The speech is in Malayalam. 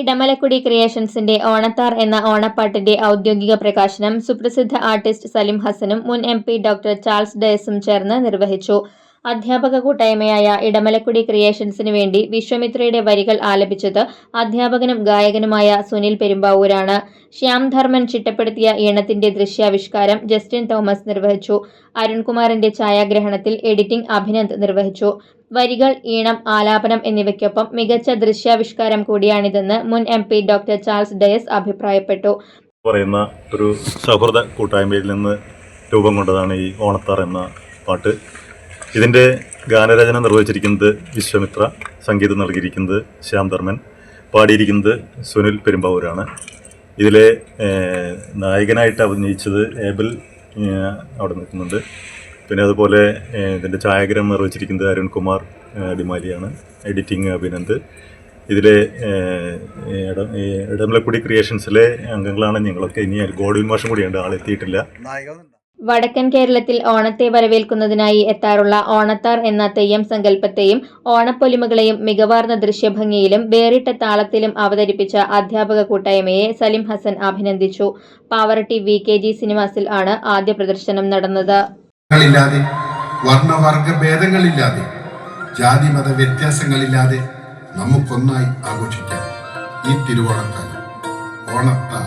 ഇടമലക്കുടി ക്രിയേഷൻസിന്റെ ഓണത്താർ എന്ന ഓണപ്പാട്ടിന്റെ ഔദ്യോഗിക പ്രകാശനം സുപ്രസിദ്ധ ആർട്ടിസ്റ്റ് സലിം ഹസനും മുൻ എം ഡോക്ടർ ചാൾസ് ഡയസും ചേർന്ന് നിർവഹിച്ചു. അധ്യാപക കൂട്ടായ്മയായ ഇടമലക്കുടി ക്രിയേഷൻസിന് വേണ്ടി വിശ്വമിത്രയുടെ വരികൾ ആലപിച്ചത് അധ്യാപകനും ഗായകനുമായ സുനിൽ പെരുമ്പാവൂരാണ്. ശ്യാം ധർമ്മൻ ചിട്ടപ്പെടുത്തിയ ഈണത്തിന്റെ ദൃശ്യാവിഷ്കാരം ജസ്റ്റിൻ തോമസ് നിർവഹിച്ചു. അരുൺകുമാറിന്റെ ഛായാഗ്രഹണത്തിൽ എഡിറ്റിംഗ് അഭിനന്ദ് നിർവഹിച്ചു. വരികൾ ഈണം ആലാപനം എന്നിവയ്ക്കൊപ്പം മികച്ച ദൃശ്യാവിഷ്കാരം കൂടിയാണിതെന്ന് മുൻ M P doctor Charles Dias അഭിപ്രായപ്പെട്ടു. പറയുന്ന ഒരു സൗഹൃദ കൂട്ടായ്മയിൽ നിന്ന് രൂപം കൊണ്ടതാണ് ഈ ഓണത്താർ എന്ന പാട്ട്. ഇതിന്റെ ഗാനരചന നിർവഹിച്ചിരിക്കുന്നത് വിശ്വമിത്ര സംഗീതം നൽകിയിരിക്കുന്നത് ശ്യാം ധർമ്മൻ പാടിയിരിക്കുന്നത് സുനിൽ പെരുമ്പാവൂരാണ്. ഇതിലെ നായകനായിട്ട് അഭിനയിച്ചത് ഏഹ്, അവിടെ നിൽക്കുന്നുണ്ട്. പിന്നെ അതുപോലെ ഇതിന്റെ ഛായാഗ്രഹം നിർവഹിച്ചിരിക്കുന്നത് അരുൺകുമാർ അടിമാലിയാണ്. എഡിറ്റിംഗ് അഭിനന്ദ്. ഇതിലെ ഇടമലക്കുടി ക്രിയേഷൻസിലെ അംഗങ്ങളാണ് ഞങ്ങളൊക്കെ. ഇനി ഗോഡ്വിൻ മാഷം കൂടിയുണ്ട്. ആളെത്തിയിട്ടില്ല. വടക്കൻ കേരളത്തിൽ ഓണത്തെ വരവേൽക്കുന്നതിനായി എത്താറുള്ള ഓണത്താർ എന്ന തെയ്യം സങ്കല്പത്തെയും ഓണപ്പൊലിമകളെയും മികവാർന്ന ദൃശ്യഭംഗിയിലും വേറിട്ട താളത്തിലും അവതരിപ്പിച്ച അധ്യാപക കൂട്ടായ്മയെ സലിം ഹസൻ അഭിനന്ദിച്ചു. പാവറട്ടി വി കെ ജി സിനിമാസിൽ ആണ് ആദ്യ പ്രദർശനം നടന്നത്. വർണവർഗ ഭേദങ്ങളില്ലാതെ ജാതി മത വ്യത്യാസങ്ങളില്ലാതെ നമുക്കൊന്നായി ആഘോഷിക്കാം ഈ തിരുവോണക്കാലം. ഓണത്താർ.